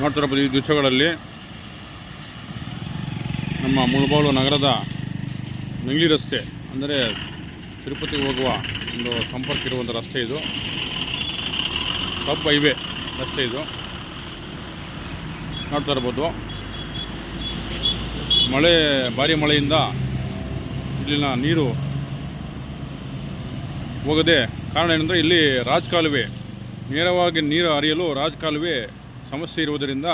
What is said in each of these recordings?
ನೋಡ್ತಿರಬಹುದು ಈ ದಿವಸಗಳಲ್ಲಿ ನಮ್ಮ ಮುಳುಬಾಳು ನಗರದ ನಂಗಿ ರಸ್ತೆ, ಅಂದರೆ ತಿರುಪತಿಗೆ ಹೋಗುವ ಒಂದು ಸಂಪರ್ಕ ಇರುವಂಥ ರಸ್ತೆ ಇದು. ಸಬ್ ಹೈವೇ ರಸ್ತೆ ಇದು. ನೋಡ್ತಾ ಇರ್ಬೋದು. ಮಳೆ, ಭಾರಿ ಮಳೆಯಿಂದ ಇಲ್ಲಿನ ನೀರು ಹೋಗದೆ ಕಾರಣ ಏನಂದರೆ ಇಲ್ಲಿ ರಾಜಕಾಲುವೆ, ನೇರವಾಗಿ ನೀರು ಹರಿಯಲು ರಾಜಕಾಲುವೆ ಸಮಸ್ಯೆ ಇರುವುದರಿಂದ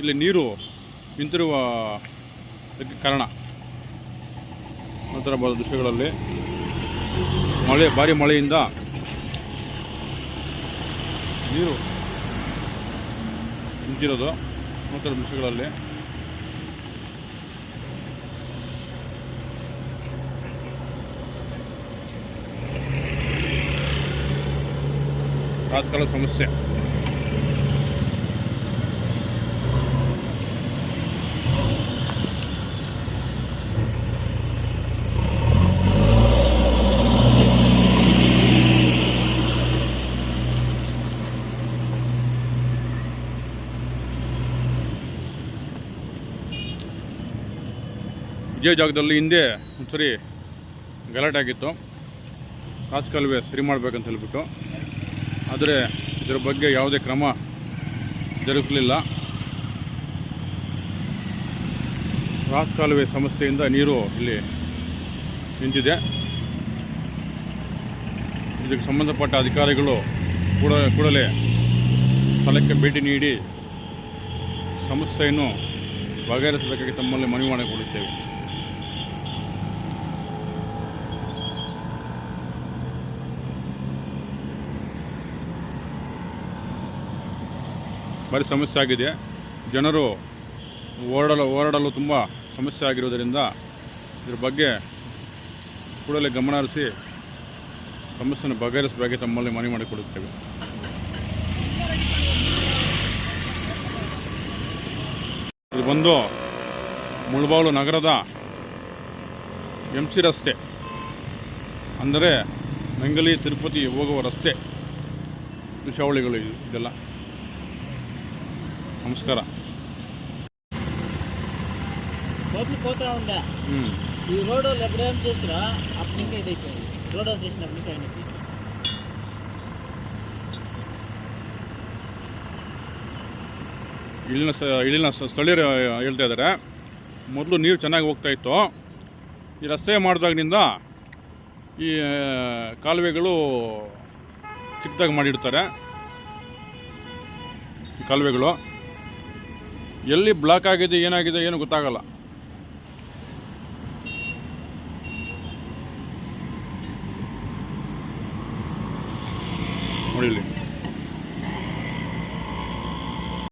ಇಲ್ಲಿ ನೀರು ನಿಂತಿರುವ ಕಾರಣ. ನಂತರ ಇರ್ಬೋದು ದೃಶ್ಯಗಳಲ್ಲಿ ಮಳೆ, ಭಾರಿ ಮಳೆಯಿಂದ ನೀರು ನಿಂತಿರೋದು. ನಂತರ ದೃಶ್ಯಗಳಲ್ಲಿ ತಾತ್ಕಾಲ ಸಮಸ್ಯೆ. ಇದೇ ಜಾಗದಲ್ಲಿ ಹಿಂದೆ ಒಂದ್ಸರಿ ಗಲಾಟೆ ಆಗಿತ್ತು. ರಾಜಕಾಲುವೆ ಸರಿ ಮಾಡಬೇಕಂತ ಹೇಳ್ಬಿಟ್ಟು. ಆದರೆ ಇದರ ಬಗ್ಗೆ ಯಾವುದೇ ಕ್ರಮ ಜರುಗಲಿಲ್ಲ. ರಾಜಕಾಲುವೆ ಸಮಸ್ಯೆಯಿಂದ ನೀರು ಇಲ್ಲಿ ನಿಂತಿದೆ. ಇದಕ್ಕೆ ಸಂಬಂಧಪಟ್ಟ ಅಧಿಕಾರಿಗಳು ಕೂಡ ಕೂಡಲೇ ಸ್ಥಳಕ್ಕೆ ಭೇಟಿ ನೀಡಿ ಸಮಸ್ಯೆಯನ್ನು ಬಗೆಹರಿಸಬೇಕಾಗಿ ತಮ್ಮಲ್ಲಿ ಮನವಿ ಮಾಡಿಕೊಳ್ಳುತ್ತೇವೆ. ಭಾರಿ ಸಮಸ್ಯೆ ಆಗಿದೆ. ಜನರು ಓಡಾಡಲು ಓಡಾಡಲು ತುಂಬ ಸಮಸ್ಯೆ ಆಗಿರುವುದರಿಂದ ಇದ್ರ ಬಗ್ಗೆ ಕೂಡಲೇ ಗಮನ ಹರಿಸಿ ಸಮಸ್ಯೆಯನ್ನು ಬಗೆಹರಿಸಬೇಕಾಗಿ ತಮ್ಮಲ್ಲಿ ಮನವಿ ಮಾಡಿಕೊಡುತ್ತೇವೆ ಇದು ಬಂದು ಮುಳಬಾಳು ನಗರದ ಎಂ ಸಿ ರಸ್ತೆ, ಅಂದರೆ ನಂಗಲಿ, ತಿರುಪತಿ ಹೋಗುವ ರಸ್ತೆ ವಿಷಾವಳಿಗಳು ಇದು- ಇದೆಲ್ಲ. ನಮಸ್ಕಾರ మొదలు పోతా ఉందా ಹ್ಞೂ ఈ రోడ్ వాళ్ళు ఎప్పుడేం చేసిరా అప్పుడు ఇంకా ఇదైపోయింది రోడ్ వాళ్ళు చేసినప్పుడు ఇంకా ఆయనకి ಇಲ್ಲಿನ ಸ ಇಲ್ಲಿನ ಸ- ಸ್ಥಳೀಯರು ಹೇಳ್ತಾ ಇದ್ದಾರೆ ಮೊದಲು ನೀರು ಚೆನ್ನಾಗಿ ಹೋಗ್ತಾ ಇತ್ತು ಈ ರಸ್ತೆ ಮಾಡಿದಾಗಿನಿಂದ ಈ ಆ, ಕಾಲುವೆಗಳು ಚಿಕ್ಕದಾಗಿ ಮಾಡಿರ್ತಾರೆ ಈ ಕಾಲುವೆಗಳು ಎಲ್ಲಿ ಬ್ಲಾಕ್ ಆಗಿದೆ ಏನಾಗಿದೆ ಏನು ಗೊತ್ತಾಗಲ್ಲ. ನೋಡಿ